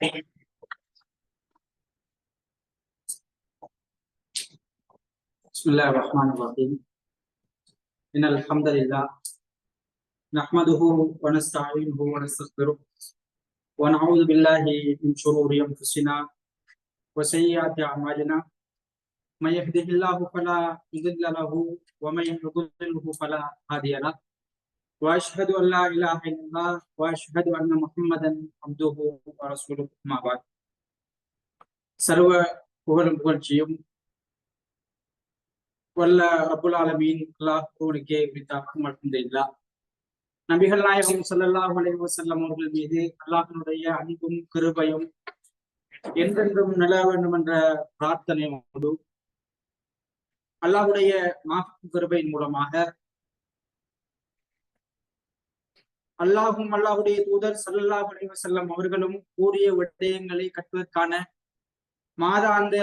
بسم الله الرحمن الرحيم. إن الحمد لله نحمده ونستعينه ونستغفره ونعوذ بالله من شرور أنفسنا وسيئات أعمالنا. من يهده الله فلا مضل له ومن يضلله فلا هادي له. وأشهد أن لا إله إلا الله وأشهد أن محمدا عبده ورسوله ما بعد சர்வ புகழும் புகழ்ச்சியும் வல்ல ரபுல் ஆலமீன் அல்லாஹ் ஒருவனுக்கே உரித்தாக்கும் அல்ஹம்துலில்லா நபிகள் நாயகம் ஸல்லல்லாஹு அலைஹி வஸல்லம் அவர்கள் மீது அல்லாஹ்வினுடைய அன்பும் கிருபையும் என்றென்றும் நில வேண்டும் என்ற பிரார்த்தனையோடு அல்லாஹ்வுடைய மாஃபும் கிருபையின் மூலமாக அல்லாஹும் அல்லாஹுடைய தூதர் ஸல்லல்லாஹு அலைவ செல்லம் அவர்களும் கூறிய விடயங்களை கட்டுவதற்கான மாதாந்த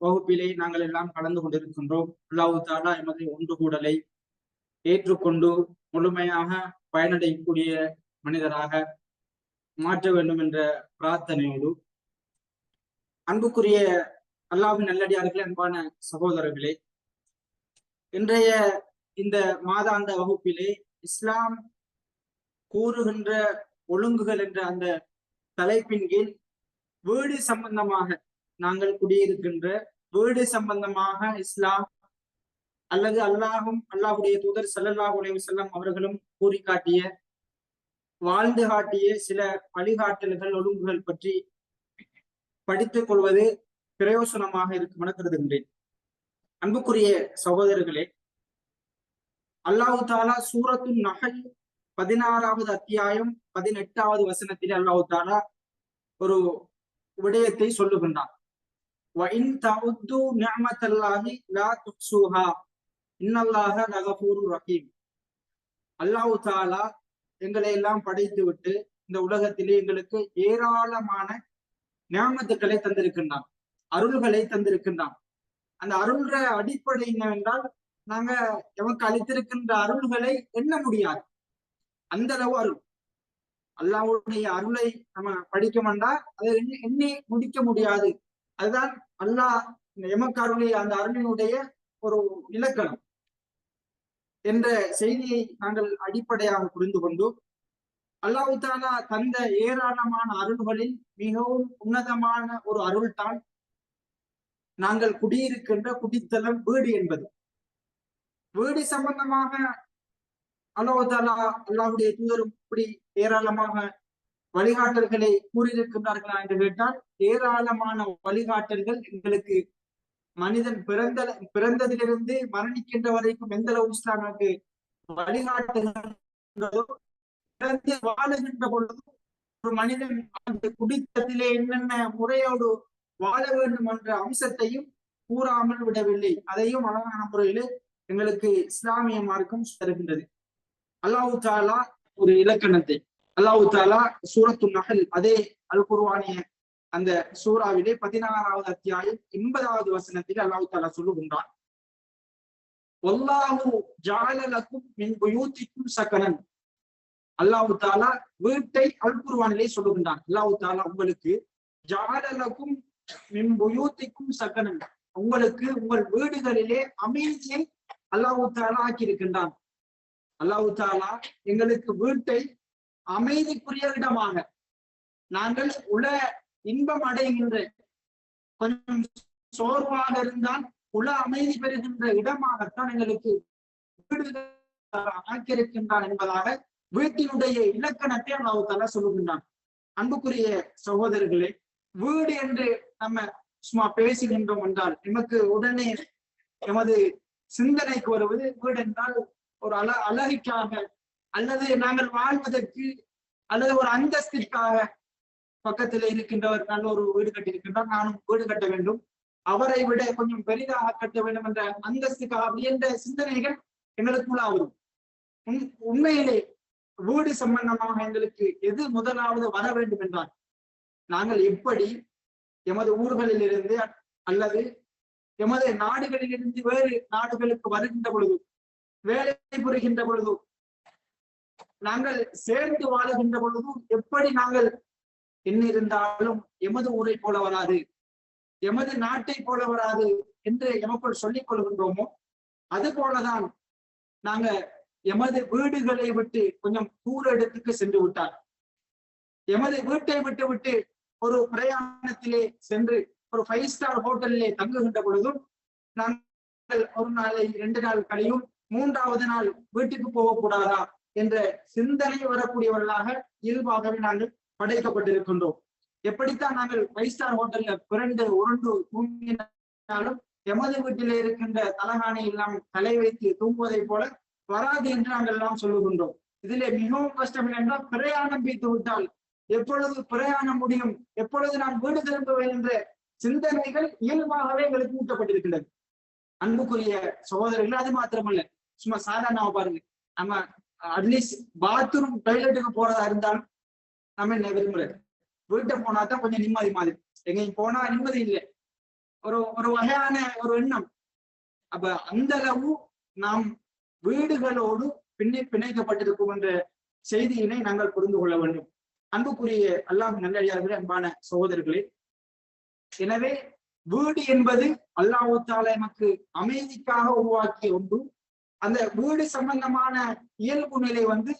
வகுப்பிலே நாங்கள் எல்லாம் கலந்து கொண்டிருக்கின்றோம். அல்லாஹு தாலா எமது ஒன்று கூடலை ஏற்றுக்கொண்டு முழுமையாக பயனடையக்கூடிய மனிதராக மாற்ற வேண்டும் என்ற பிரார்த்தனையோடு அன்புக்குரிய அல்லாவின் நல்லடியார்களே அன்பான சகோதரர்களே இன்றைய இந்த மாதாந்த வகுப்பிலே இஸ்லாம் கூறுகின்ற ஒழுங்குகள் என்ற அந்த தலைப்பின் கீழ் வீடு சம்பந்தமாக நாங்கள் குடியிருக்கின்ற வீடு சம்பந்தமாக இஸ்லாம் அல்லது அல்லாஹும் அல்லாஹுடைய தூதர் சல்லல்லாஹுடைய செல்லம் அவர்களும் கூறி காட்டிய வாழ்ந்து காட்டிய சில வழிகாட்டல்கள் ஒழுங்குகள் பற்றி படித்துக் கொள்வது பிரயோசனமாக இருக்கும் என கருதுகின்றேன் அன்புக்குரிய சகோதரர்களே அல்லாஹு தாலா சூரத்தும் நகல் பதினாறாவது அத்தியாயம் பதினெட்டாவது வசனத்தில் அல்லாவுதாலா ஒரு விடயத்தை சொல்லுகின்றான். அல்லாஹு தாலா எங்களை எல்லாம் படைத்து விட்டு இந்த உலகத்திலே எங்களுக்கு ஏராளமான ஞாபகத்துக்களை தந்திருக்கின்றான். அருள்களை தந்திருக்கின்றான். அந்த அருள்கிற அடிப்படை என்னவென்றால் நாங்க எமக்கு அளித்திருக்கின்ற அருள்களை எண்ண முடியாது. அந்த அளவு அருள். அல்லாவுடைய அருளை நம்ம படிக்க வேண்டா அதை எண்ணி முடிக்க முடியாது. அதுதான் அல்லாஹ் எமக்கு அருளை அந்த அருளினுடைய ஒரு இலக்கணம். என்ற செய்தியை நாங்கள் அடிப்படையாக புரிந்து கொண்டு அல்லாஹு தாலா தந்த ஏராளமான அருள்களில் மிகவும் உன்னதமான ஒரு அருள் தான் நாங்கள் குடியிருக்கின்ற குடித்தலம் வீடு என்பது. வீடு சம்பந்தமாக அல்லாஹாலா அல்லாஹுடைய தூதரும் இப்படி ஏராளமாக வழிகாட்டல்களை கூறியிருக்கின்றார்களா என்று கேட்டால் ஏராளமான வழிகாட்டல்கள் எங்களுக்கு மனிதன் பிறந்த பிறந்ததிலிருந்து மரணிக்கின்ற வரைக்கும் எந்த அளவு இஸ்லாமுக்கு வழிகாட்டுகின்றதோ பிறந்து வாழுகின்ற பொழுதும் ஒரு மனிதன் அந்த குடித்தத்திலே என்னென்ன முறையோடு வாழ வேண்டும் என்ற அம்சத்தையும் கூறாமல் விடவில்லை. அதையும் அழகான முறையிலே எங்களுக்கு இஸ்லாமிய மார்க்கம் தருகின்றது. அல்லாஹு தாலா ஒரு இலக்கணத்தை அல்லாஹு தாலா சூரத்து நகல் அதே அல் குர்வானிய அந்த சூறாவிலே பதினாறாவது அத்தியாயம் எண்பதாவது வசனத்தில் அல்லாஹு தாலா சொல்லுகின்றான். ஒல்லாஹு ஜாலலக்கும் மின் புயூத்திக்கும் சக்கரன் அல்லாஹு தாலா வீட்டை அல் குர்வானிலே சொல்லுகின்றான். அல்லாஹு தாலா உங்களுக்கு ஜாலலக்கும் மின் புயூத்திக்கும் சக்கரன் உங்களுக்கு உங்கள் வீடுகளிலே அமைதியை அல்லாஹு தாலா ஆக்கியிருக்கின்றான். அல்லாஹு தாலா எங்களுக்கு வீட்டை அமைதிக்குரிய இடமாக நாங்கள் உல இன்பம் அடைகின்ற கொஞ்சம் சோர்வாக இருந்தால் உல அமைதி பெறுகின்ற இடமாகத்தான் எங்களுக்கு ஆக்கியிருக்கின்றான் என்பதாக வீட்டினுடைய இலக்கணத்தை அல்லாஹால சொல்லுகின்றான். அன்புக்குரிய சகோதரர்களே வீடு என்று நம்ம சும்மா பேசுகின்றோம் என்றால் நமக்கு உடனே எமது சிந்தனைக்கு வருவது வீடு என்றால் ஒரு அழ அழகுக்காக அல்லது நாங்கள் வாழ்வதற்கு அல்லது ஒரு அந்தஸ்திற்காக பக்கத்தில் இருக்கின்றவர் நல்ல ஒரு வீடு கட்டியிருக்கின்றார் நானும் வீடு கட்ட வேண்டும். அவரை விட கொஞ்சம் பெரிதாக கட்ட வேண்டும் என்ற அந்தஸ்துக்காக என்ற சிந்தனைகள் எங்களுக்குள்ள வரும் உண்மையிலே வீடு சம்பந்தமாக எங்களுக்கு எது முதலாவது வர வேண்டும் என்றால் நாங்கள் எப்படி எமது ஊர்களில் இருந்து அல்லது எமது நாடுகளிலிருந்து வேறு நாடுகளுக்கு வருகின்ற பொழுது வேலை புரிகின்ற பொழுதும் நாங்கள் சேர்ந்து வாழுகின்ற பொழுதும் எப்படி நாங்கள் என்ன இருந்தாலும் எமது ஊரை போல வராது எமது நாட்டை போல வராது என்று எமக்குள் சொல்லிக் கொள்கின்றோமோ அது போலதான் நாங்க எமது வீடுகளை விட்டு கொஞ்சம் தூர இடத்துக்கு சென்று விட்டார் எமது வீட்டை விட்டு விட்டு ஒரு பிரயாணத்திலே சென்று ஒரு ஃபைவ் ஸ்டார் ஹோட்டலிலே தங்குகின்ற பொழுதும் நாங்கள் ஒரு நாளை ரெண்டு நாள் கழியும் மூன்றாவது நாள் வீட்டுக்கு போகக்கூடாதா என்ற சிந்தனை வரக்கூடியவர்களாக இயல்பாகவே நாங்கள் படைக்கப்பட்டிருக்கின்றோம். எப்படித்தான் நாங்கள் ஃபைவ் ஸ்டார் ஹோட்டல்ல பிறண்டு உருண்டு தூங்கினாலும் எமது வீட்டிலே இருக்கின்ற தலகாணி எல்லாம் தலை வைத்து தூங்குவதை போல வராது என்று நாங்கள் எல்லாம் சொல்லுகின்றோம். இதிலே மிகவும் கஷ்டம் என்றால் பிரயாணம் வைத்து விட்டால் எப்பொழுது பிரயாணம் முடியும் எப்பொழுது நான் வீடு திரும்புவேன் என்ற சிந்தனைகள் இயல்பாகவே எங்களுக்கு ஊட்டப்பட்டிருக்கின்றது. அன்புக்குரிய சகோதரர்கள் அது மாத்திரமல்ல. சும்மா சாதாரண பாருங்க. நம்ம அட்லீஸ்ட் பாத்ரூம் டாய்லெட்டுக்கு போறதா இருந்தாலும் நம்ம என்ன விரும்புறது? வீட்டை போனா தான் கொஞ்சம் நிம்மதி மாதிரி. எங்கேயும் போனா நிம்மதி இல்லை. ஒரு ஒரு வகையான ஒரு எண்ணம். அப்ப அந்த அளவு நாம் வீடுகளோடு பின்னி பிணைக்கப்பட்டிருக்கும் என்ற செய்தியினை நாங்கள் புரிந்து கொள்ள வேண்டும். அன்புக்குரிய அல்லாஹ் நல்லடியார்களே அன்பான சகோதரர்களே எனவே வீடு என்பது அல்லாஹு தாலா எமக்கு அமைதிக்காக உருவாக்கிய ஒன்றும் அந்த வீடு சம்பந்தமான இயல்பு நிலை வந்து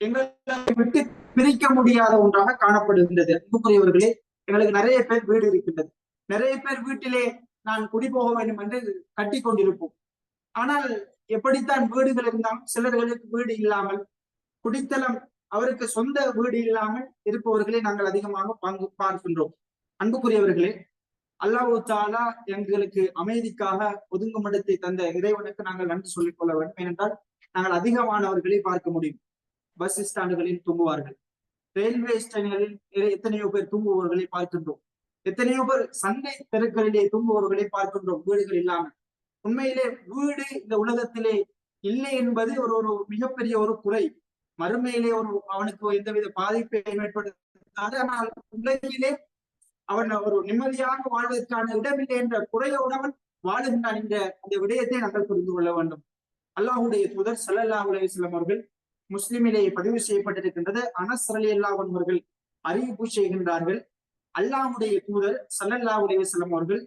எங்களை விட்டு பிரிக்க முடியாத ஒன்றாக காணப்படுகின்றது. அன்புக்குரியவர்களே எங்களுக்கு நிறைய பேர் வீடு இருக்கின்றது. நிறைய பேர் வீட்டிலே நான் குடி போக வேண்டும் என்று கட்டி கொண்டிருப்போம். ஆனால் எப்படித்தான் வீடுகள் இருந்தாலும் சிலர்களுக்கு வீடு இல்லாமல் குடித்தளம் அவருக்கு சொந்த வீடு இல்லாமல் இருப்பவர்களை நாங்கள் அதிகமாக பங்கு பார்க்கின்றோம். அன்புக்குரியவர்களே அல்லாஹு தாலா எங்களுக்கு அமைதிக்காக ஒதுங்கும் இடத்தை தந்த இறைவனுக்கு நாங்கள் நன்றி சொல்லிக் கொள்ள வேண்டும். ஏனென்றால் நாங்கள் அதிகமானவர்களை பார்க்க முடியும். பஸ் ஸ்டாண்டுகளில் தூங்குவார்கள். ரயில்வே ஸ்டேஷன்களில் எத்தனையோ பேர் தூங்குபவர்களை பார்க்கின்றோம். எத்தனையோ பேர் சந்தை தெருக்களிலே தூங்குபவர்களை பார்க்கின்றோம். வீடுகள் இல்லாமல். உண்மையிலே வீடு இந்த உலகத்திலே இல்லை என்பது ஒரு ஒரு மிகப்பெரிய ஒரு குறை. மறுமையிலே ஒரு அவனுக்கு எந்தவித பாதிப்பை ஏற்படுத்தாது. ஆனால் உலகிலே அவன் ஒரு நிம்மதியாக வாழ்வதற்கான இடமில்லை என்ற குறையோடு வாழுகின்றான் என்ற அந்த விடயத்தை நாங்கள் புரிந்து கொள்ள வேண்டும். அல்லாஹுடைய தூதர் சல்லல்லா அலையம் அவர்கள் முஸ்லிமிலே பதிவு செய்யப்பட்டிருக்கின்றது. அனஸ் அலி அவர்கள் அறிவிப்பு செய்கின்றார்கள். அல்லாஹுடைய தூதர் சல்லல்லாஹ் அலையம் அவர்கள்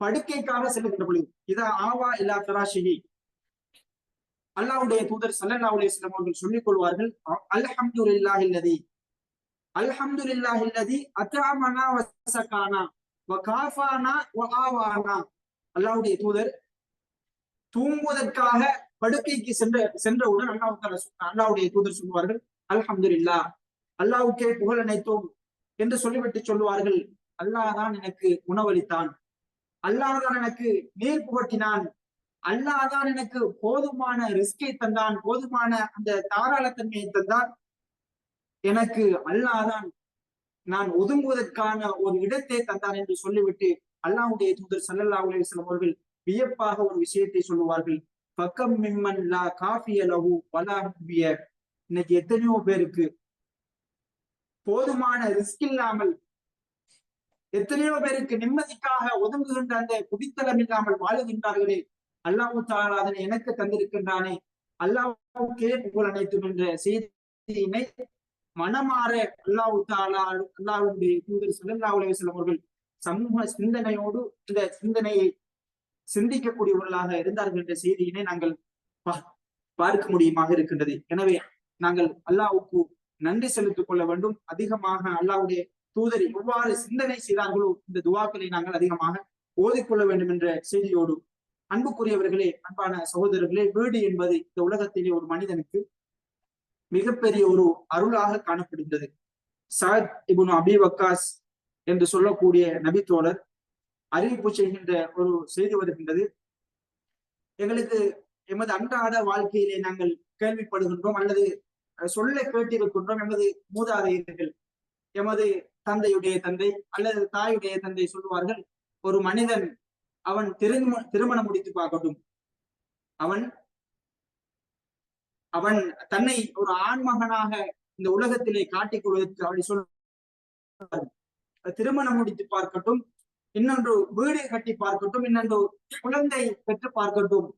படுக்கைக்காக செல்லுகின்ற பொழுது இதா ஆவா இல்லா தராஷிகி அல்லாஹுடைய தூதர் சல்லல்லா அலிஸ்லாம் அவர்கள் சொல்லிக் கொள்வார்கள் அல்ஹம்து இல்லாஹில்லதி அல்ஹம்து அத்தாமனா வசகானா வகாஃபானா வஆவானா. அல்லாவுடைய தூதர் தூங்குவதற்காக படுக்கைக்கு சென்ற சென்றவுடன் அல்லாஹ் அல்லாவுடைய தூதர் சொல்லுவார்கள் அல்ஹம்து இல்லா அல்லாவுக்கே புகழ் அனைத்தோம் என்று சொல்லிவிட்டு சொல்லுவார்கள். அல்லாஹ் தான் எனக்கு உணவளித்தான். அல்லாஹ் தான் எனக்கு நீர் புகட்டினான். அல்லாதான் எனக்கு போதுமான ரிஸ்கை தந்தான். போதுமான அந்த தாராளத்தன்மையை தந்தான். எனக்கு அல்லாதான் நான் ஒதுங்குவதற்கான ஒரு இடத்தை தந்தான் என்று சொல்லிவிட்டு அல்லாவுடைய தூதர் சல்லல்லா அலுவலம் அவர்கள் வியப்பாக ஒரு விஷயத்தை சொல்லுவார்கள். பக்கம் மிம்மன் லா காஃபிய லகு வலாபிய இன்னைக்கு எத்தனையோ பேருக்கு போதுமான ரிஸ்க் இல்லாமல் எத்தனையோ பேருக்கு நிம்மதிக்காக ஒதுங்குகின்ற அந்த குடித்தளம் இல்லாமல் வாழுகின்றார்களே அல்லாஹு தாலா அதனை எனக்கு தந்திருக்கின்றானே அல்லாவுக்கே புகழ் அனைத்தும் என்ற செய்தியினை மனமாற அல்லாஹு தாலா அல்லாவுடைய தூதர் சல்லா அலுவலம் அவர்கள் சமூக சிந்தனையோடு இந்த சிந்தனையை சிந்திக்கக்கூடியவர்களாக இருந்தார்கள் என்ற செய்தியினை நாங்கள் பார்க்க முடியுமாக இருக்கின்றது. எனவே நாங்கள் அல்லாவுக்கு நன்றி செலுத்திக் கொள்ள வேண்டும். அதிகமாக அல்லாவுடைய தூதர் எவ்வாறு சிந்தனை செய்தார்களோ இந்த துவாக்களை நாங்கள் அதிகமாக ஓதிக்கொள்ள வேண்டும் என்ற செய்தியோடு அன்புக்குரியவர்களே அன்பான சகோதரர்களே வீடு என்பது இந்த உலகத்திலே ஒரு மனிதனுக்கு மிகப்பெரிய ஒரு அருளாக காணப்படுகிறது. சாத் இபுன் அபி வக்காஸ் என்று சொல்லக்கூடிய நபித்தோழர் அறிவிப்பு செய்கின்ற ஒரு செய்தி வருகின்றது. எங்களுக்கு எமது அன்றாட வாழ்க்கையிலே நாங்கள் கேள்விப்படுகின்றோம் அல்லது சொல்ல கேட்டிருக்கின்றோம் எமது மூதாதையர்கள். எமது தந்தையுடைய தந்தை அல்லது தாயுடைய தந்தை சொல்லுவார்கள் ஒரு மனிதன் அவன் திருமண திருமணம் முடித்து பார்க்கட்டும். அவன் அவன் தன்னை ஒரு ஆண்மகனாக இந்த உலகத்திலே காட்டிக் கொள்வதற்கு அப்படி சொல்ல திருமணம் முடித்து பார்க்கட்டும் இன்னொன்று வீடு கட்டி பார்க்கட்டும் இன்னொன்று குழந்தை பெற்று பார்க்கட்டும்.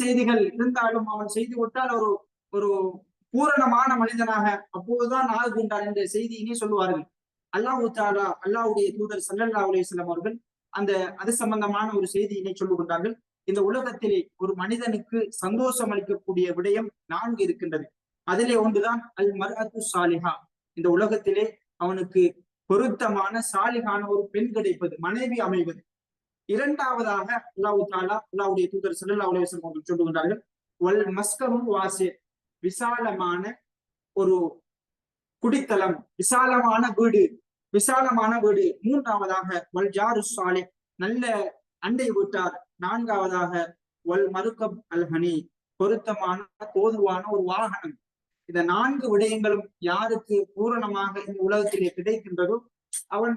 செய்திகள் இருந்தாலும் அவன் செய்து விட்டால் ஒரு ஒரு பூரணமான மனிதனாக அப்போதுதான் ஆகுகின்றார் என்ற செய்தியினை சொல்லுவார்கள். அல்லாஹு தாலா அல்லாஹ்வுடைய தூதர் சல்லல்லா அலிஸ்லாம் அவர்கள் அந்த அது சம்பந்தமான ஒரு செய்தியினை சொல்லுகின்றார்கள். இந்த உலகத்திலே ஒரு மனிதனுக்கு சந்தோஷம் அளிக்கக்கூடிய விடயம் நான்கு இருக்கின்றது. அதிலே ஒன்றுதான் அல் மர்ஹத்து சாலிஹா. இந்த உலகத்திலே அவனுக்கு பொருத்தமான சாலிகான ஒரு பெண் கிடைப்பது மனைவி அமைவது. இரண்டாவதாக அல்லாஹு தாலா அல்லாவுடைய தூதர் சல்லா உலகம் அவர்கள் சொல்லுகின்றார்கள் வல் மஸ்கரும் வாசே விசாலமான ஒரு குடித்தலம் விசாலமான வீடு விசாலமான வீடு. மூன்றாவதாக வல் ஜாரு சாலே நல்ல அண்டை வீட்டார் நான்காவதாக வல் மருக்கம் அல்ஹனி பொருத்தமான தோதுவான ஒரு வாகனம். இந்த நான்கு விடயங்களும் யாருக்கு பூரணமாக இந்த உலகத்திலே கிடைக்கின்றதோ அவன்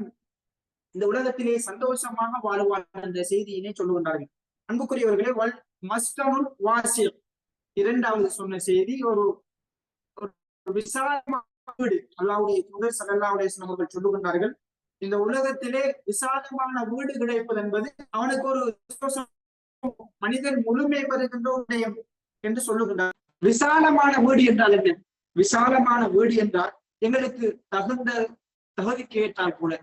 இந்த உலகத்திலே சந்தோஷமாக வாழ்வான் என்ற செய்தியினை சொல்லுகின்றார்கள். அன்புக்குரியவர்களே வல் மஸ்கனுல் வாசி இரண்டாவது சொன்ன செய்தி ஒரு விசாலமான வீடு. அல்லாவுடைய தூதர் சல்லாவுடைய அவர்கள் சொல்லுகின்றார்கள் இந்த உலகத்திலே விசாலமான வீடு கிடைப்பது என்பது அவனுக்கு ஒரு மனிதன் முழுமை பெறுகின்ற உடையம் என்று சொல்லுகின்றார். விசாலமான வீடு என்றால் என்ன? விசாலமான வீடு என்றால் எங்களுக்கு தகுந்த தகுதிக்கு ஏற்றால் போல.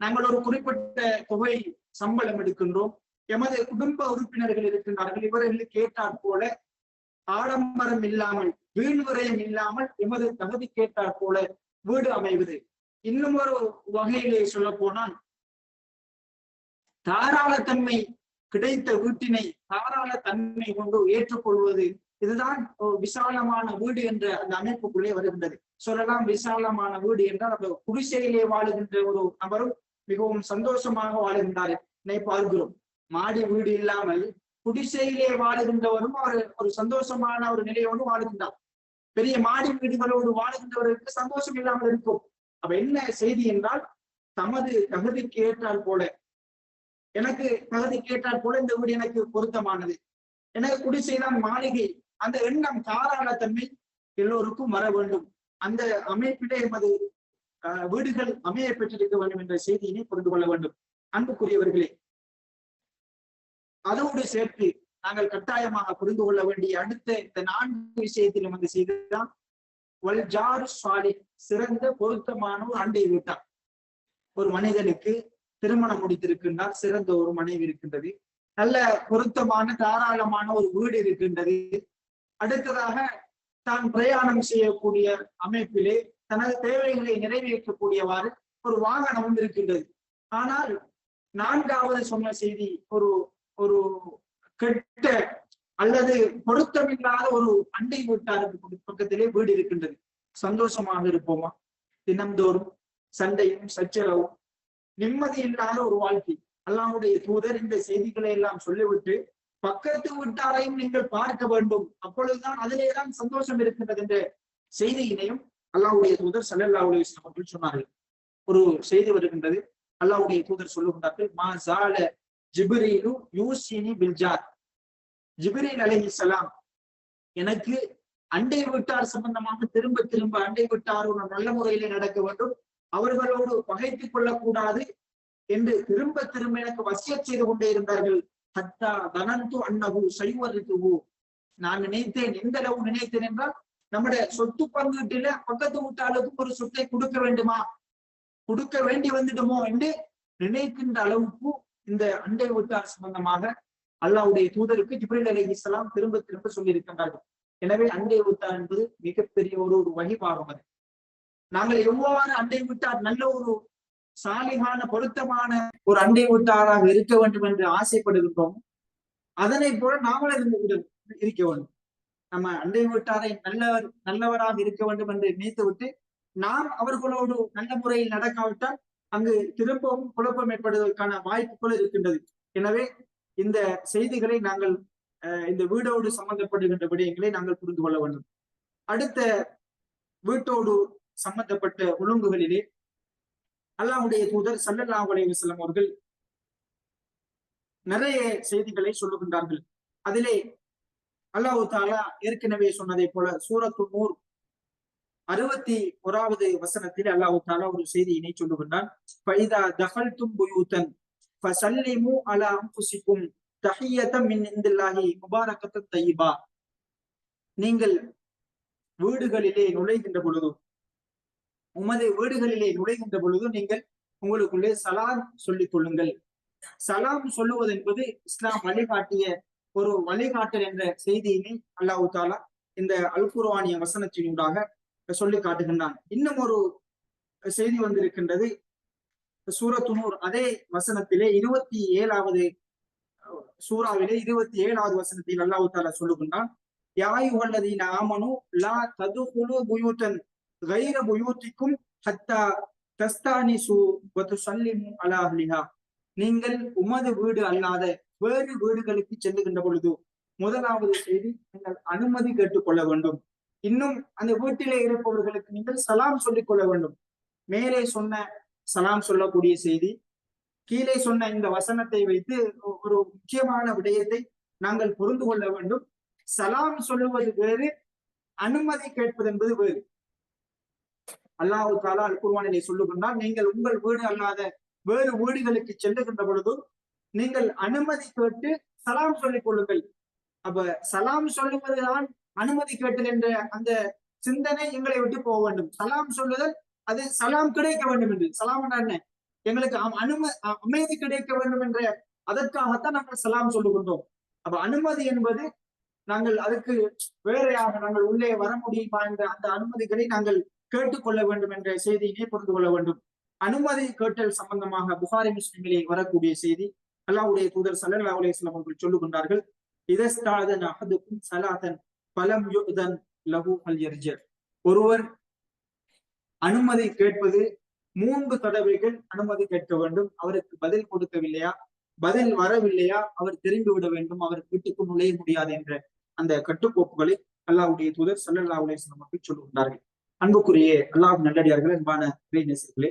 நாங்கள் ஒரு குறிப்பிட்ட தொகை சம்பளம் எடுக்கின்றோம். எமது குடும்ப உறுப்பினர்கள் இருக்கின்றார்கள். இவர்களுக்கு ஏற்றாற் போல ஆடம்பரம் இல்லாமல் வீண் விரயம் இல்லாமல் எமது தகுதி கேட்டாற் போல வீடு அமைவது. இன்னும் ஒரு வகையிலே சொல்ல போனால் தாராளத்தன்மை கிடைத்த வீட்டினை தாராள தன்மை கொண்டு ஏற்றுக்கொள்வது இதுதான் விசாலமான வீடு என்ற அந்த அமைப்புக்குள்ளே வருகின்றது. சொல்லலாம் விசாலமான வீடு என்றால் அந்த குடிசையிலே வாழுகின்ற ஒரு நபரும் மிகவும் சந்தோஷமாக வாழுகின்றார் என்னை பார்க்கிறோம். மாடி வீடு இல்லாமல் குடிசையிலே வாழுகின்றவரும் ஒரு ஒரு சந்தோஷமான ஒரு நிலையோடு வாழுகின்றார். பெரிய மாடி வீடுகளோடு வாழுகின்றவருக்கு சந்தோஷம் இல்லாமல் இருக்கும். அப்ப என்ன செய்தி என்றால் தமது தகுதி கேட்டால் போல. எனக்கு தகுதி கேட்டால் போல இந்த வீடு எனக்கு பொருத்தமானது. எனக்கு குடிசைதான் மாளிகை. அந்த எண்ணம் தாராளத்தன்மை எல்லோருக்கும் வர வேண்டும். அந்த அமைப்பிலே எமது வீடுகள் அமைய பெற்றிருக்க வேண்டும் என்ற செய்தியினை புரிந்து கொள்ள வேண்டும். அன்புக்குரியவர்களே அதோடு சேர்த்து நாங்கள் கட்டாயமாக புரிந்து கொள்ள வேண்டிய அடுத்த இந்த நான்கு விஷயத்திலும் வந்து செய்துதான் சிறந்த பொருத்தமான ஒரு அண்டை வீட்டார். ஒரு மனிதனுக்கு திருமணம் முடித்திருக்கின்றார் சிறந்த ஒரு மனைவி இருக்கின்றது. நல்ல பொருத்தமான தாராளமான ஒரு வீடு இருக்கின்றது. அடுத்ததாக தான் பிரயாணம் செய்யக்கூடிய அமைப்பிலே தனது தேவைகளை நிறைவேற்றக்கூடியவாறு ஒரு வாகனமும் இருக்கின்றது. ஆனால் நான்காவது சொன்ன செய்தி ஒரு ஒரு கெட்ட அல்லது பொருத்தமில்லாத ஒரு அண்டை வீட்டாருக்கு பக்கத்திலே வீடு இருக்கின்றது. சந்தோஷமாக இருப்போமா? தினந்தோறும் சண்டையும் சச்சரவும் நிம்மதி இல்லாத ஒரு வாழ்க்கை. அல்லாவுடைய தூதர் இந்த செய்திகளை எல்லாம் சொல்லிவிட்டு பக்கத்து வீட்டாரையும் நீங்கள் பார்க்க வேண்டும். அப்பொழுதுதான் அதிலேதான் சந்தோஷம் இருக்கின்றது என்ற செய்தியினையும் அல்லாவுடைய தூதர் சல்லல்லாவுடைய அவர்கள் சொன்னார்கள். ஒரு செய்தி வருகின்றது. அல்லாவுடைய தூதர் சொல்லுகின்றார்கள் மா ஜால ஜிபிரிலு யூசினி பில்ஜார் ஜிபிரில் அலஹி சலாம் எனக்கு அண்டை வீட்டார் சம்பந்தமாக திரும்ப திரும்ப அண்டை விட்டார் ஒரு நல்ல முறையிலே நடக்க வேண்டும். அவர்களோடு பகைத்துக் கொள்ளக்கூடாது என்று திரும்ப திரும்ப எனக்கு வசிய செய்து கொண்டே இருந்தார்கள். ஹத்தா தனந்து அன்னகு சைவரித்துவு நான் நினைத்தேன் எந்த அளவு நினைத்தேன் என்றால் நம்முடைய சொத்து பங்கீட்டுல பக்கத்து வீட்டாளுக்கும் ஒரு சொத்தை கொடுக்க வேண்டுமா? கொடுக்க வேண்டி வந்துடுமோ என்று நினைக்கின்ற அளவுக்கு இந்த அண்டை வீட்டார் சம்பந்தமாக அல்லாவுடைய தூதருக்கு ஜிப்ரில் அலி இஸ்லாம் திரும்ப திரும்ப சொல்லி இருக்கின்றார்கள் எனவே அண்டை வீட்டார் என்பது மிகப்பெரிய ஒரு ஒரு வழிபாகம் அது. நாங்கள் எவ்வாறு அண்டை விட்டார் நல்ல ஒரு சாலிகான பொருத்தமான ஒரு அண்டை விட்டாராக இருக்க வேண்டும் என்று ஆசைப்படுகின்றோம் அதனை போல நாமளும் இருந்து இருக்க வேண்டும். நம்ம அண்டை வீட்டாரை நல்லவர் நல்லவராக இருக்க வேண்டும் என்று நினைத்து விட்டு நாம் அவர்களோடு நல்ல முறையில் நடக்காவிட்டால் அங்கு திரும்பவும் குழப்பம் ஏற்படுவதற்கான வாய்ப்புகள் இருக்கின்றது. எனவே இந்த செய்திகளை நாங்கள் இந்த வீடோடு சம்பந்தப்படுகின்ற விடயங்களை நாங்கள் புரிந்து கொள்ள வேண்டும். அடுத்த வீட்டோடு சம்பந்தப்பட்ட ஒழுங்குகளிலே அல்லாஹுடைய தூதர் சல்லல்லா அலைவசலம் அவர்கள் நிறைய செய்திகளை சொல்லுகின்றார்கள். அதிலே அல்லாஹு தாலா ஏற்கனவே சொன்னதை போல சூரத்து நூர் அறுபத்தி ஓராவது வசனத்தில் அல்லாஹு தாலா ஒரு செய்தியினை சொல்லுகின்றான். பைதா தகல் புயூத்தன் ஃபசல்லிமு அலா அம்புசிக்கும் தஹியத்தம் மின் இந்தில்லாஹி முபாரக்கத்த தையிபா நீங்கள் வீடுகளிலே நுழைகின்ற பொழுது உமது வீடுகளிலே நுழைகின்ற பொழுது நீங்கள் உங்களுக்குள்ளே சலாம் சொல்லிக் கொள்ளுங்கள். சலாம் சொல்லுவது என்பது இஸ்லாம் வழிகாட்டிய ஒரு வழிகாட்டல் என்ற செய்தியினை அல்லாஹு தாலா இந்த அல்குர்வானிய வசனத்தினூடாக சொல்லி காட்டுகின்றான். இன்னும் ஒரு செய்தி வந்திருக்கின்றது சூரத்துனூர் அதே வசனத்திலே இருபத்தி ஏழாவது சூறாவிலே இருபத்தி ஏழாவது வசனத்தில் அல்லாஹு தாலா சொல்லுகின்றான் யாயுகல்லதீன ஆமனு லா ததுகுலு புயூத்தன் கைர புயூத்திக்கும் ஹத்தா தஸ்தானிசு வத்து சல்லிமு அலாஹ்லிஹா நீங்கள் உமது வீடு அல்லாத வேறு வீடுகளுக்கு செல்லுகின்ற பொழுது முதலாவது செய்தி நீங்கள் அனுமதி கேட்டுக்கொள்ள வேண்டும். இன்னும் அந்த வீட்டிலே இருப்பவர்களுக்கு நீங்கள் சலாம் சொல்லிக் கொள்ள வேண்டும். மேலே சொன்ன சலாம் சொல்லக்கூடிய செய்தி. கீழே சொன்ன இந்த வசனத்தை வைத்து ஒரு முக்கியமான விடயத்தை நாங்கள் புரிந்து கொள்ள வேண்டும். சலாம் சொல்லுவது வேறு அனுமதி கேட்பது என்பது வேறு. அல்லாஹு தாலா அல் குர்வானிலே சொல்லுகின்றால் நீங்கள் உங்கள் வீடு அல்லாத வேறு வீடுகளுக்கு செல்லுகின்ற பொழுதும் நீங்கள் அனுமதி கேட்டு சலாம் சொல்லிக் கொள்ளுங்கள். அப்ப சலாம் சொல்லுவதுதான் அனுமதி கேட்டல் என்ற அந்த சிந்தனை எங்களை விட்டு போக வேண்டும். சலாம் சொல்லுதல் அது சலாம் கிடைக்க வேண்டும் என்று. சலாம் என்ன? எங்களுக்கு அனும அமைதி கிடைக்க வேண்டும் என்ற அதற்காகத்தான் நாங்கள் சலாம் சொல்லுகின்றோம். அப்ப அனுமதி என்பது நாங்கள் அதுக்கு வேறையாக நாங்கள் உள்ளே வர முடியுமா என்ற அந்த அனுமதிகளை நாங்கள் கேட்டுக்கொள்ள வேண்டும் என்ற செய்தியினை புரிந்து கொள்ள வேண்டும். அனுமதி கேட்டல் சம்பந்தமாக புகாரி முஸ்லிமிலே வரக்கூடிய செய்தி அல்லாவுடைய தூதர் சல்லா அலுவலம் அவர்கள் சொல்லுகின்றார்கள் இதஸ்தாதன் அகதுக்கும் சலாதன் பலம் யுதன் லகு அல் ஒருவர் அனுமதி கேட்பது மூன்று தடவைகள் அனுமதி கேட்க வேண்டும். அவருக்கு பதில் கொடுக்கவில்லையா? பதில் வரவில்லையா? அவர் திரும்பி விட வேண்டும். அவர் வீட்டுக்கு நுழைய முடியாது என்ற அந்த கட்டுக்கோப்புகளை அல்லாவுடைய தூதர் சல்லல்லா அலுவலம் அவர்கள் சொல்லுகின்றார்கள் அன்புக்குரிய அல்லாஹ் நல்லடியார்கள் அன்பான நேசர்களே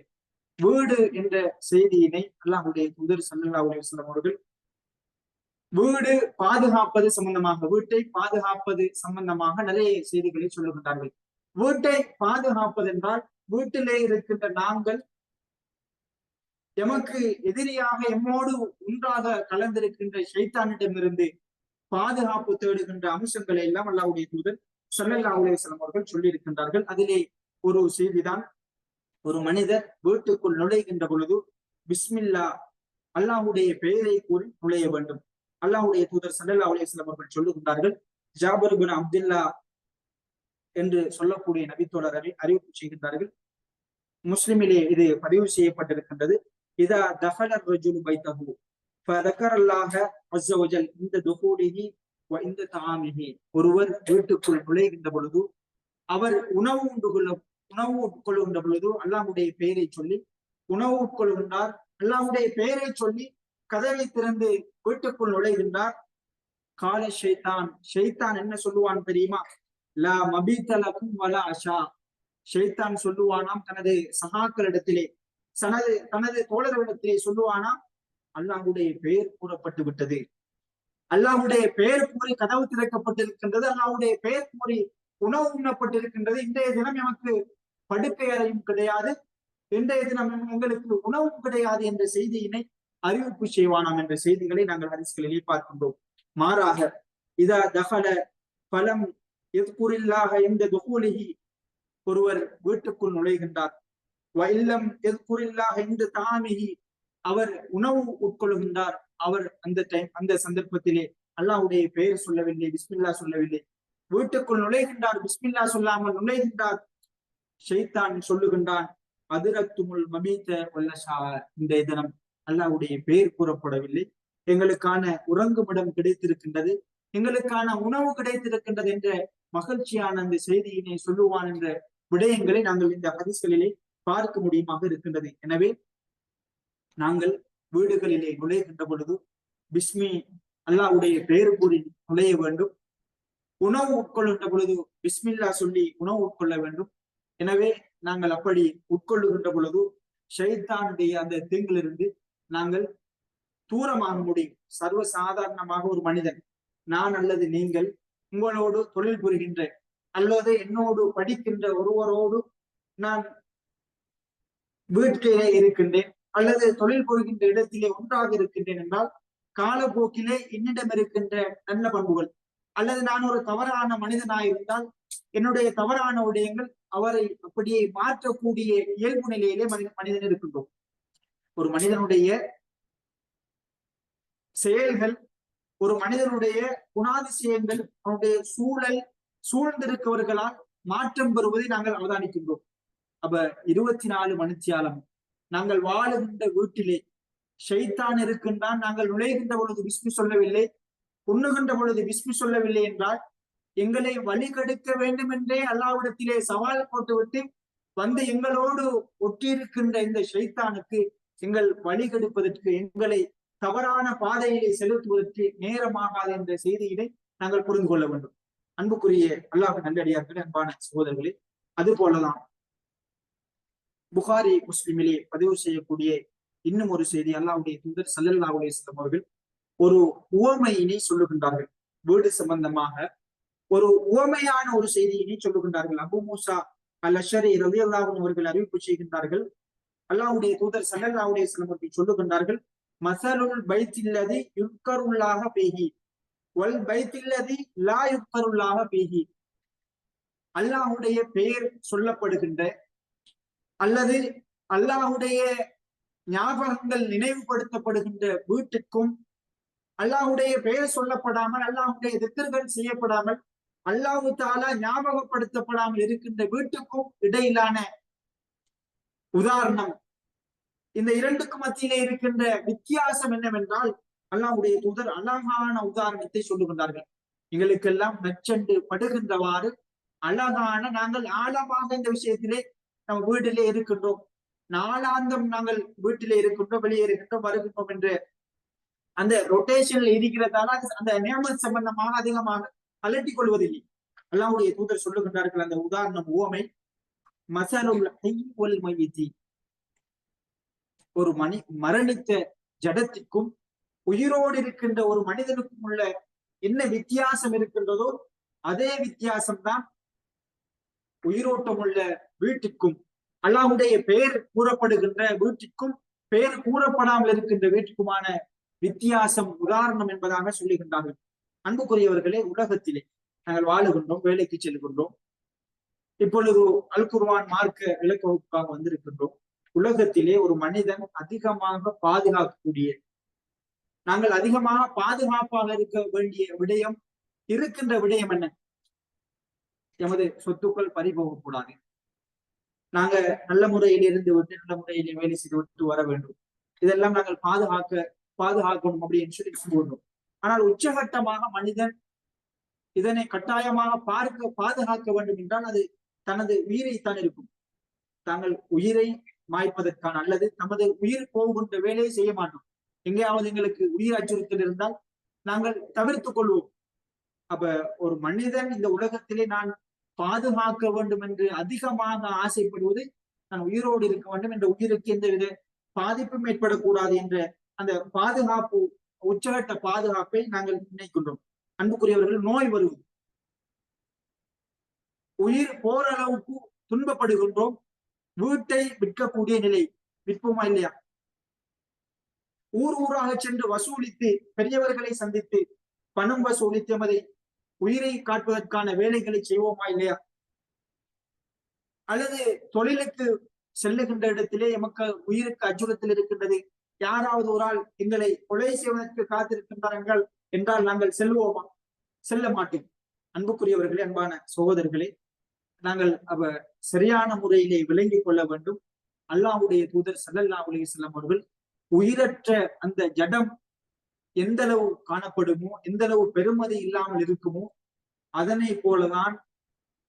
வீடு என்ற செய்தியினை அல்லாஹுடைய தூதர் சல்லல்லா அலுவலம் அவர்கள் வீடு பாதுகாப்பது சம்பந்தமாக வீட்டை பாதுகாப்பது சம்பந்தமாக நிறைய செய்திகளை சொல்லுகின்றார்கள் வீட்டை பாதுகாப்பது என்றால் வீட்டிலே இருக்கின்ற நாங்கள் எமக்கு எதிரியாக எம்மோடு ஒன்றாக கலந்திருக்கின்ற சைத்தானிடமிருந்து பாதுகாப்பு தேடுகின்ற அம்சங்களை எல்லாம் அல்லாவுடைய தூதர் சல்லல்லா அலுவலம் அவர்கள் சொல்லியிருக்கின்றார்கள். அதிலே ஒரு செய்திதான் ஒரு மனிதர் வீட்டுக்குள் நுழைகின்ற பொழுது பிஸ்மில்லா அல்லாஹுடைய பெயரை கூறி நுழைய வேண்டும். அல்லாஹுடைய தூதர் சல்லல்லா அலுவலம் அவர்கள் சொல்லுகின்றார்கள் ஜாபர் பின் அப்துல்லா என்று சொல்லக்கூடிய நபித்தோழர் அறிவிப்பு செய்கின்றார்கள். முஸ்லிமிலே இது பதிவு செய்யப்பட்டிருக்கின்றது. இதா தஹலர் ரஜுல் பைத்தஹு ஃபதக்கரல்லாஹ அஸ்ஸவஜல் இந்த துஹூலிஹி வ இந்த தாமிஹி ஒருவர் வீட்டுக்குள் நுழைகின்ற பொழுது அவர் உணவு உண்டு கொள்ள உணவு உட்கொள்கின்ற பொழுது அல்லாஹுடைய பெயரை சொல்லி உணவு உட்கொள்கின்றார். அல்லாஹுடைய பெயரை சொல்லி கதவை திறந்து வீட்டுக்குள் நுழைகின்றார். கால ஷைத்தான் ஷைத்தான் என்ன சொல்லுவான் தெரியுமா? லா மபித்தலக்கும் வலா அஷா ஷெய்தான் சொல்லுவானாம் தனது சகாக்களிடத்திலே. தனது தனது தோழர்களிடத்திலே சொல்லுவானாம் அல்லாஹுடைய பெயர் கூறப்பட்டு விட்டது. அல்லாஹுடைய பெயர் கூறி கதவு திறக்கப்பட்டிருக்கின்றது. அல்லாஹுடைய பெயர் கூறி உணவு உண்ணப்பட்டிருக்கின்றது. இன்றைய தினம் எமக்கு படுக்கை அறையும் கிடையாது. இன்றைய தினம் எங்களுக்கு உணவும் கிடையாது என்ற செய்தியினை அறிவிப்பு செய்வானாம் என்ற செய்திகளை நாங்கள் ஹரிசுகளிலே பார்க்கின்றோம். மாறாக இதா தகல பலம் எத்குரில்லாக இந்த துகூலிகி ஒருவர் வீட்டுக்குள் நுழைகின்றார். வயல்லம் எத்குரில்லாக இந்த தாமிகி அவர் உணவு உட்கொள்கின்றார். அவர் அந்த டைம் அந்த சந்தர்ப்பத்திலே அல்லாஹுடைய பெயர் சொல்லவில்லை பிஸ்மில்லா சொல்லவில்லை. வீட்டுக்குள் நுழைகின்றார் பிஸ்மில்லா சொல்லாமல் நுழைகின்றார். ஷைத்தான் சொல்லுகின்றான் அதிரத்துமுல் மபீத்த வல்லஷா இந்த தினம் அல்லாவுடைய பெயர் கூறப்படவில்லை. எங்களுக்கான உறங்குமிடம் கிடைத்திருக்கின்றது எங்களுக்கான உணவு கிடைத்திருக்கின்றது என்ற மகிழ்ச்சியான அந்த செய்தியினை சொல்லுவான் என்ற விடயங்களை நாங்கள் இந்த ஹதீஸ்களிலே பார்க்க முடியுமாக இருக்கின்றது. எனவே நாங்கள் வீடுகளிலே நுழைகின்ற பொழுது பிஸ்மி அல்லாவுடைய பெயர் கூறி நுழைய வேண்டும். உணவு உட்கொள்கின்ற பொழுது பிஸ்மில்லா சொல்லி உணவு உட்கொள்ள வேண்டும். எனவே நாங்கள் அப்படி உட்கொள்ளுகின்ற பொழுது ஷைத்தானுடைய அந்த தீங்கிலிருந்து நாங்கள் தூரமாக முடியும். சர்வ சாதாரணமாக ஒரு மனிதன் நான் அல்லது நீங்கள் உங்களோடு தொழில் புரிகின்ற அல்லது என்னோடு படிக்கின்ற ஒருவரோடு நான் வீட்டிலே இருக்கின்றேன் அல்லது தொழில் புரிகின்ற இடத்திலே ஒன்றாக இருக்கின்றேன் என்றால் காலப்போக்கிலே என்னிடம் இருக்கின்ற நல்ல பண்புகள் அல்லது நான் ஒரு தவறான மனிதனாயிருந்தால் என்னுடைய தவறான விடயங்கள் அவரை அப்படியே மாற்றக்கூடிய இயல்பு நிலையிலே மனித மனிதன் இருக்கின்றோம். ஒரு மனிதனுடைய செயல்கள் ஒரு மனிதனுடைய குணாதிசயங்கள் அவனுடைய சூழல் சூழ்ந்திருக்கவர்களால் மாற்றம் பெறுவதை நாங்கள் அவதானிக்கின்றோம். அப்ப இருபத்தி நாலு மணித்தியாலம் நாங்கள் வாழுகின்ற வீட்டிலே ஷைத்தான் இருக்கின்றான் நாங்கள் நுழைகின்ற பொழுது விஸ்மி சொல்லவில்லை உண்ணுகின்ற பொழுது விஸ்மி சொல்லவில்லை என்றால் எங்களை வழிகெடுக்க வேண்டும் என்றே அல்லாவிடத்திலே சவால் போட்டுவிட்டு வந்து எங்களோடு ஒட்டியிருக்கின்ற இந்த ஷைத்தானுக்கு எங்கள் வழி கெடுப்பதற்கு எங்களை தவறான பாதையிலே செலுத்துவதற்கு நேரமாகாது என்ற செய்தியினை நாங்கள் புரிந்து கொள்ள வேண்டும். அன்புக்குரிய அல்லாஹ் நல்லடியார்கள் அன்பான சகோதரர்களே அது போலதான் புகாரி முஸ்லிமிலே பதிவு செய்யக்கூடிய இன்னும் ஒரு செய்தி அல்லாவுடைய தூதர் சல்லல்லா அலிஸ்லாம் அவர்கள் ஒரு உவமையினை சொல்லுகின்றார்கள். வீடு சம்பந்தமாக ஒரு உவமையான ஒரு செய்தியினை சொல்லுகின்றார்கள். அபு மூசா அல் அஷரி ரவி அல்லாஹன் அவர்கள் அறிவிப்பு செய்கின்றார்கள். அல்லாவுடைய தூதர் சல்லல்லாவுடைய அவர்கள் சொல்லுகின்றார்கள் மசலுல் பைத்தில்லது யுக்கருள்ளாக பேகி வல் பைத்தில்லதி லா யுக்தருல்லாக பீகி அல்லாஹுடைய பெயர் சொல்லப்படுகின்ற அல்லது அல்லாஹுடைய ஞாபகங்கள் நினைவுபடுத்தப்படுகின்ற வீட்டுக்கும் அல்லாஹுடைய பெயர் சொல்லப்படாமல் அல்லாஹுடைய திட்டர்கள் செய்யப்படாமல் அல்லாஹு தாலா ஞாபகப்படுத்தப்படாமல் இருக்கின்ற வீட்டுக்கும் இடையிலான உதாரணம். இந்த இரண்டுக்கும் மத்தியிலே இருக்கின்ற வித்தியாசம் என்னவென்றால் அல்லாஹுடைய தூதர் அழகான உதாரணத்தை சொல்லுகின்றார்கள். எங்களுக்கெல்லாம் நச்சண்டு படுகின்றவாறு அழகான நாங்கள் ஆழமாக இந்த விஷயத்திலே நம்ம வீட்டிலே இருக்கின்றோம். நாளாந்தம் நாங்கள் வீட்டிலே இருக்கின்றோம் வெளியே இருக்கின்றோம் வருகின்றோம் என்று. அந்த ரொட்டேஷன்ல இருக்கிறதால அந்த நியமன சம்பந்தமாக அதிகமாக அலட்டிக் கொள்வதில்லை. அல்லாவுடைய தூதர் சொல்லுகின்றார்கள் அந்த உதாரணம் ஓமை. மசலுல் மையத்தி. ஒரு மணி மரணித்த ஜடத்திற்கும் உயிரோடு இருக்கின்ற ஒரு மனிதனுக்கும் உள்ள என்ன வித்தியாசம் இருக்கின்றதோ அதே வித்தியாசம்தான் உயிரோட்டம் உள்ள வீட்டுக்கும் அல்லாவுடைய பெயர் கூறப்படுகின்ற வீட்டிற்கும் பெயர் கூறப்படாமல் இருக்கின்ற வீட்டுக்குமான வித்தியாசம் உதாரணம் என்பதாக சொல்லுகின்றார்கள். அன்புக்குரியவர்களே உலகத்திலே நாங்கள் வாழுகின்றோம் வேலைக்கு செல்கின்றோம். இப்பொழுது அல் குர்வான் மார்க்க இலக்க வகுப்பாக வந்திருக்கின்றோம். உலகத்திலே ஒரு மனிதன் அதிகமாக பாதுகாக்கக்கூடிய நாங்கள் அதிகமாக பாதுகாப்பாக இருக்க வேண்டிய விடயம் இருக்கின்ற விடயம் என்ன? எமது சொத்துக்கள் பறிபோகக்கூடாது. நாங்க நல்ல முறையில் இருந்து விட்டு நல்ல முறையில் வேலை செய்து விட்டு வர வேண்டும். இதெல்லாம் நாங்கள் பாதுகாக்க பாதுகாக்கணும் அப்படின்னு சொல்லி சொல்லுவோம் ஆனால் உச்சகட்டமாக மனிதன் இதனை கட்டாயமாக பார்க்க பாதுகாக்க வேண்டும் என்றால் அது தனது உயிரைத்தான் இருக்கும். தாங்கள் உயிரை மாய்ப்பதற்கான அல்லது நமது உயிர் போகின்ற வேலையை செய்ய மாட்டோம். எங்கேயாவது எங்களுக்கு உயிர் அச்சுறுத்தல் இருந்தால் நாங்கள் தவிர்த்துக் கொள்வோம். அப்ப ஒரு மனிதன் இந்த உலகத்திலே நான் பாதுகாக்க வேண்டும் என்று அதிகமாக ஆசைப்படுவது நான் உயிரோடு இருக்க வேண்டும் என்ற உயிருக்கு எந்த வித பாதிப்பும் ஏற்படக்கூடாது என்ற அந்த பாதுகாப்பு உச்சகட்ட பாதுகாப்பை நாங்கள் நினைக்கின்றோம். அன்புக்குரியவர்கள் நோய் வருவது. உயிர் போரளவுக்கு துன்பப்படுகின்றோம். வீட்டை விற்கக்கூடிய நிலை விற்போமா இல்லையா? ஊர் ஊராக சென்று வசூலித்து பெரியவர்களை சந்தித்து பணம் வசூலித்து எமதை உயிரை காட்டுவதற்கான வேலைகளை செய்வோமா இல்லையா? அல்லது தொழிலுக்கு செல்லுகின்ற இடத்திலே எமக்கு உயிருக்கு அச்சுறுத்தல் இருக்கின்றது. யாராவது ஒரு ஆள் எங்களை கொலை செய்வதற்கு காத்திருக்கின்றார்கள் என்றால் நாங்கள் செல்வோமா? செல்ல மாட்டோம். அன்புக்குரியவர்களே அன்பான சகோதரர்களே நாங்கள் அவ சரியான முறையிலே விளங்கிக் கொள்ள வேண்டும். அல்லாஹுடைய தூதர் சல்லல்லா செல்லம் அவர்கள் உயிரற்ற அந்த ஜடம் எந்த அளவு காணப்படுமோ எந்த அளவு பெருமதி இல்லாமல் இருக்குமோ அதனை போலதான்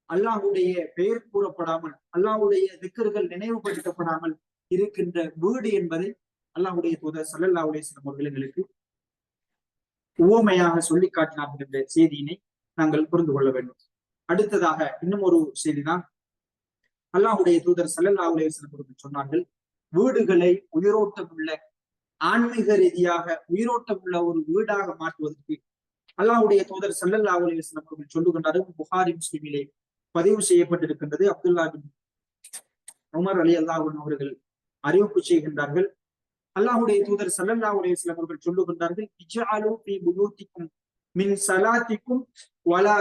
அல்லாஹுடைய பெயர் கூறப்படாமல் அல்லாஹுடைய திக்கர்கள் நினைவுபடுத்தப்படாமல் இருக்கின்ற வீடு என்பதை அல்லாஹுடைய தூதர் சல்லல்லாவுடைய சில அவர்கள் உவமையாக சொல்லி காட்டினார் என்ற செய்தியினை நாங்கள் புரிந்து கொள்ள வேண்டும். அடுத்ததாக இன்னும் ஒரு செய்திதான். அல்லாஹுடைய தூதர் சல்லல்லா அலுவலம் சொன்னார்கள் வீடுகளை உயிரோட்டமுள்ள ஆன்மீக ரீதியாக உயிரோட்டம் உள்ள ஒரு வீடாக மாற்றுவதற்கு அல்லாஹுடைய தூதர் சல்லல்லா அலிஸ்லாம் அவர்கள் சொல்லுகின்றார்கள் புகாரி முஸ்லிமிலே பதிவு செய்யப்பட்டிருக்கின்றது அப்துல்லா பின் உமர் அலி அல்லாஹன் அவர்கள் அறிவிப்பு செய்கின்றார்கள். அல்லாஹுடைய தூதர் சல்லல்லா அலிஸ்லாம் அவர்கள் சொல்லுகின்றார்கள் மின் சலாத்திக்கும் வலா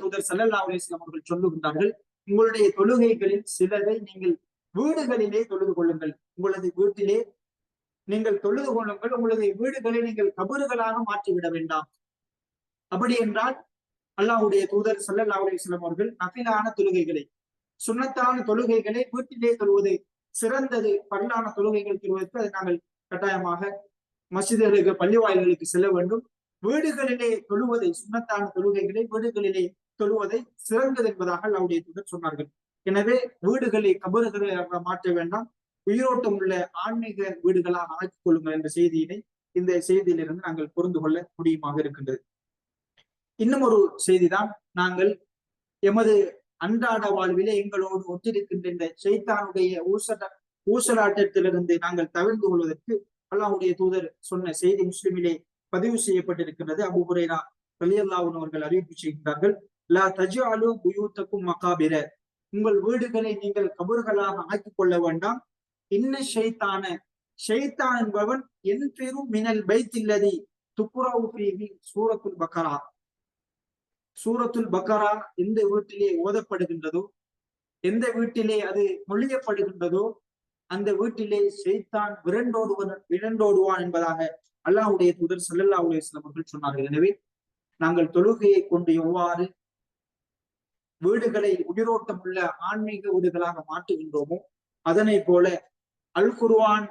தூதர் சல்லல்லா அலிஸ்லாம் அவர்கள் சொல்லுகின்றார்கள் உங்களுடைய தொழுகைகளில் சிலரை நீங்கள் வீடுகளிலே தொழுது கொள்ளுங்கள். உங்களது வீட்டிலே நீங்கள் தொழுது கொள்ளுங்கள். உங்களது வீடுகளை நீங்கள் கபறுகளாக மாற்றிவிட வேண்டாம். அப்படி என்றால் அல்லாஹுடைய தூதர் ஸல்லல்லாஹு அலைஹி அவர்கள் நபிலான தொழுகைகளை சுன்னத்தான தொழுகைகளை வீட்டிலே தொழுவது சிறந்தது பரலான தொழுகைகள் தொழுவதற்கு அதை நாங்கள் கட்டாயமாக மசிதர்களுக்கு பள்ளி வாயில்களுக்கு செல்ல வேண்டும். வீடுகளிலே தொழுவதை சுண்ணத்தான தொழுகைகளை வீடுகளிலே தொழுவதை சிறந்தது என்பதாக அல்லாவுடைய தூதர் சொன்னார்கள். எனவே வீடுகளை கபறுகளாக மாற்ற வேண்டாம். உயிரோட்டம் உள்ள ஆன்மீக வீடுகளாக ஆக்கிக் கொள்ளுங்கள் என்ற செய்தியினை இந்த செய்தியிலிருந்து நாங்கள் புரிந்து கொள்ள முடியுமாக இருக்கின்றது. இன்னும் ஒரு செய்திதான். நாங்கள் எமது அன்றாட வாழ்விலே எங்களோடு ஒத்திருக்கின்ற இந்த சைத்தானுடைய ஊசல ஊசலாட்டத்திலிருந்து நாங்கள் தவிர்த்து கொள்வதற்கு அல்லாஹுடைய தூதர் சொன்ன செய்தி முஸ்லிமிலே பதிவு செய்யப்பட்டிருக்கிறது அபு ஹுரைரா அவர்கள் அறிவிப்பு செய்கின்றார்கள். லா தஜாலு புயூத்தக்கும் மகாபிர. உங்கள் வீடுகளை நீங்கள் கபர்களாக ஆக்கிக் கொள்ள வேண்டாம். இன்ன ஷைத்தான? ஷைத்தான் என்பவன் என் பெரும் மினல் பைத்தில்லதி. துப்புரவு சூரத்துல் பக்கரா. சூரத்துல் பக்கரா எந்த வீட்டிலே ஓதப்படுகின்றதோ எந்த வீட்டிலே அது மொழியப்படுகின்றதோ அந்த வீட்டிலே செய்தான் விரண்டோடுவன் விரண்டோடுவான் என்பதாக அல்லாஹ்வுடைய தூதர் ஸல்லல்லாஹு அலைஹி வஸல்லம் அவர்கள் சொன்னார்கள். எனவே நாங்கள் தொழுகையை கொண்டு எவ்வாறு வீடுகளை உயிரோட்டம் உள்ள ஆன்மீக வீடுகளாக மாற்றுகின்றோமோ அதனை போல அல் குருவான்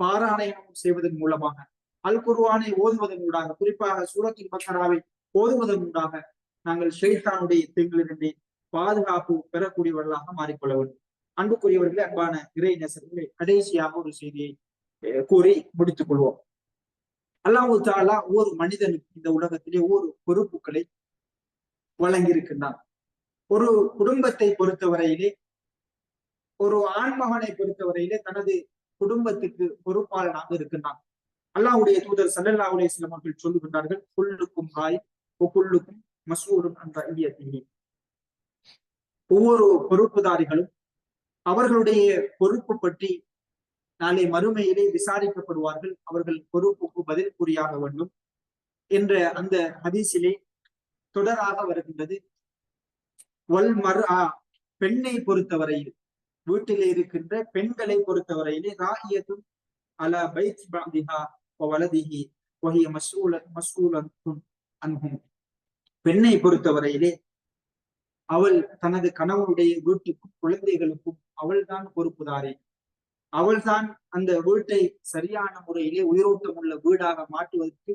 பாராயணம் செய்வதன் மூலமாக அல் குருவானை ஓதுவதன் ஊடாக குறிப்பாக சூரத்தின் பக்கராவை ஓதுவதன் ஊடாக நாங்கள் ஷெய்தானுடைய தீங்கிலிருந்து பாதுகாப்பு பெறக்கூடியவர்களாக மாறிக்கொள்ள வேண்டும். அன்புக்குரியவர்களே அன்பான இறை நேசர்களே கடைசியாக ஒரு செய்தியை கூறி முடித்துக் கொள்வோம். அல்லாஹு தாலா ஒவ்வொரு மனிதனுக்கு இந்த உலகத்திலே ஒவ்வொரு பொறுப்புகளை வழங்கியிருக்கின்றான். ஒரு குடும்பத்தை பொறுத்தவரையிலே ஒரு ஆண்மகனை பொறுத்தவரையிலே தனது குடும்பத்துக்கு பொறுப்பாளனாக இருக்கின்றான். அல்லாஹுடைய தூதர் சல்லல்லா அலையம் அவர்கள் சொல்லுகின்றார்கள் புல்லுக்கும் ஹாய் புல்லுக்கும் மசூரும் என்ற ஐயத்தினி ஒவ்வொரு பொறுப்புதாரிகளும் அவர்களுடைய பொறுப்பு பற்றி நாளை மறுமையிலே விசாரிக்கப்படுவார்கள். அவர்கள் பொறுப்புக்கு பதில் கூறியாக வேண்டும் என்ற அந்த ஹதீசிலே தொடராக வருகின்றது. வல் பெண்ணை பொறுத்தவரையில். வீட்டிலே இருக்கின்ற பெண்களை பொறுத்தவரையிலே ராகியத்தும் அல பைத் பாதிஹா வலதிஹி வஹிய மசூல மசூலத்தும் அன்ஹும். பெண்ணை பொறுத்தவரையிலே அவள் தனது கணவனுடைய வீட்டுக்கும் குழந்தைகளுக்கும் அவள்தான் பொறுப்புதாரே. அவள்தான் அந்த வீட்டை சரியான முறையிலே உயிரோட்டம் உள்ள வீடாக மாற்றுவதற்கு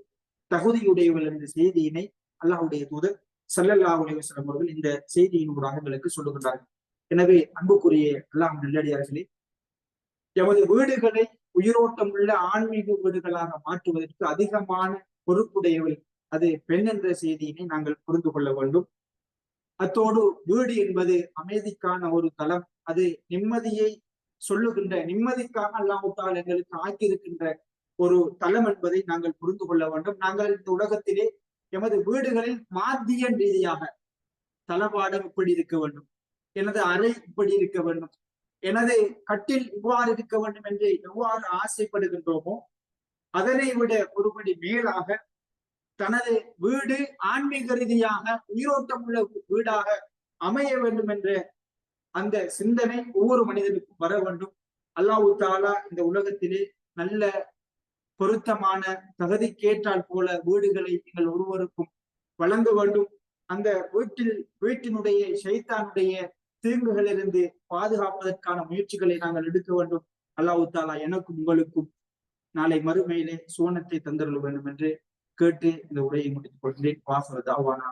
தகுதியுடையவள் என்ற செய்தியினை அல்லாஹுடைய தூதர் சல்லல்லா அவர்கள் இந்த செய்தியினூடாக எங்களுக்கு சொல்லுகின்றார்கள். எனவே அன்புக்குரிய அல்லாஹ் நல்லடியார்களே எமது வீடுகளை உயிரோட்டம் உள்ள ஆன்மீக வீடுகளாக மாற்றுவதற்கு அதிகமான பொறுப்புடையவள் அது பெண் என்ற செய்தியினை நாங்கள் புரிந்து கொள்ள வேண்டும். அத்தோடு வீடு என்பது அமைதிக்கான ஒரு தளம். அது நிம்மதியை சொல்லுகின்ற நிம்மதிக்காக அல்லாஹால் எங்களுக்கு ஆக்கியிருக்கின்ற ஒரு தளம் என்பதை நாங்கள் புரிந்து கொள்ள வேண்டும். நாங்கள் இந்த உலகத்திலே எமது வீடுகளில் மாத்திய ரீதியாக தளபாடம் இப்படி இருக்க வேண்டும். எனது அறை இப்படி இருக்க வேண்டும். எனது கட்டில் இவ்வாறு இருக்க வேண்டும் என்று எவ்வாறு ஆசைப்படுகின்றோமோ அதனை விட ஒருபடி மேலாக தனது வீடு ஆன்மீக ரீதியாக உயிரோட்டம் உள்ள வீடாக அமைய வேண்டும் என்ற அந்த சிந்தனை ஒவ்வொரு மனிதனுக்கும் வர வேண்டும். அல்லாஹு தாலா இந்த உலகத்திலே நல்ல பொருத்தமான தகுதிக்கேற்றால் போல வீடுகளை நீங்கள் ஒருவருக்கும் வழங்க வேண்டும். அந்த வீட்டில் வீட்டினுடைய சைத்தானுடைய தீங்குகளிலிருந்து பாதுகாப்பதற்கான முயற்சிகளை நாங்கள் எடுக்க வேண்டும். அல்லாஹு தாலா எனக்கும் உங்களுக்கும் நாளை மறுமையிலே சுவனத்தை தந்தருள வேண்டும் என்று கேட்டு இந்த உரையை முடித்துக் கொள்கிறேன். வாசல் தாவானா.